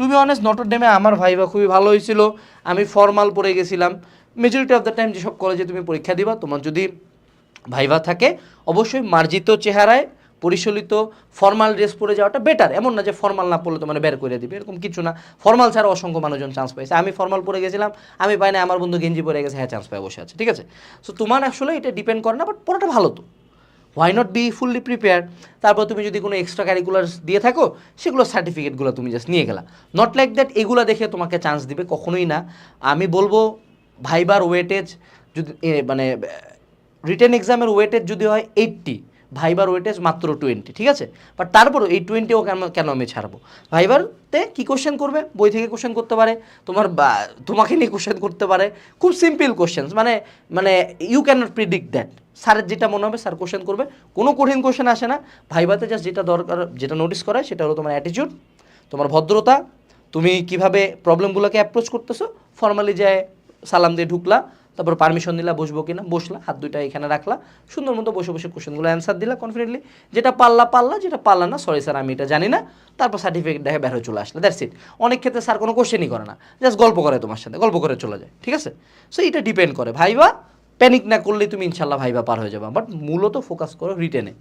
Two be honest Notre ডেমে আমার viva খুবই ভালো হয়েছিল। আমি ফর্মাল পড়ে গেছিলাম। মেজরিটি অফ দ্য টাইম যেসব কলেজে তুমি পরীক্ষা দিবা, তোমার যদি ভাইভা থাকে, অবশ্যই মার্জিত চেহারায় পরিশোলিত ফর্মাল ড্রেস পরে যাওয়াটা বেটার এমন না যে ফর্মাল না পড়লে তোমার বের করে দিবে, এরকম কিছু না। ফর্মাল ছাড়া অসংখ্য মানুষজন চান্স পাইছে। আমি ফর্মাল পরে গেছিলাম, আমি পাই না আমার বন্ধু গেঞ্জি পরে গেছে হ্যাঁ চান্স পাই বসে আছে, ঠিক আছে? সো তোমার আসলে এটা ডিপেন্ড করে না বাট পড়াটা ভালো তো। Why not be fully prepare তারপর তুমি যদি কোনো এক্সট্রা কারিকুলার দিয়ে থাকো, সেগুলো সার্টিফিকেটগুলো তুমি জাস্ট নিয়ে গেলা। নট লাইক দ্যাট এগুলো দেখে তোমাকে চান্স দিবে কখনোই না। আমি বলব, ভাইবার ওয়েটেজ যদি মানে রিটেন এক্সামের ওয়েটেজ যদি হয় এইট্টি ভাইবার ওয়েটেজ মাত্র টোয়েন্টি ঠিক আছে? বাট তারপরও এই টোয়েন্টিও কেন কেন আমি ছাড়বো? ভাইবারতে কী কোশ্চেন করবে? বই থেকে কোশ্চেন করতে পারে। তোমার তোমাকে নিয়ে কোশ্চেন করতে পারে। খুব সিম্পল কোশ্চেন মানে মানে you can not predict that স্যারের যেটা মনে হবে, স্যার কোশ্চেন করবে। কোনো কঠিন কোশ্চেন আসে না। ভাইবাতে জাস্ট যেটা দরকার, যেটা নোটিস করায়, সেটা হলো তোমার অ্যাটিটিউড তোমার ভদ্রতা, তুমি কীভাবে প্রবলেমগুলোকে অ্যাপ্রোচ করতেছো ফর্মালি যায় সালাম দিয়ে ঢুকলা, তারপর পারমিশন দিলা, বসবো কিনা, বসলা, হাত দুইটা এখানে রাখলা, সুন্দর মতো বসে বসে কোশ্চেনগুলো অ্যান্সার দিলা কনফিডেন্টলি যেটা পারলা পারলা, যেটা পারলা না সরি স্যার আমি এটা জানি না। তারপর সার্টিফিকেট দেখে বের হয়ে চলে আসলে দ্যাটস ইট অনেক ক্ষেত্রে স্যার কোনো কোশ্চেনই করে না। জাস্ট গল্প করে তোমার সাথে, গল্প করে চলে যায়, ঠিক আছে? সো এটা ডিপেন্ড করে। ভাইবা প্যানিক না করলেই তুমি ইনশাল্লাহ ভাইবা পার হয়ে যাবে বাট মূলত ফোকাস করো রিটেনে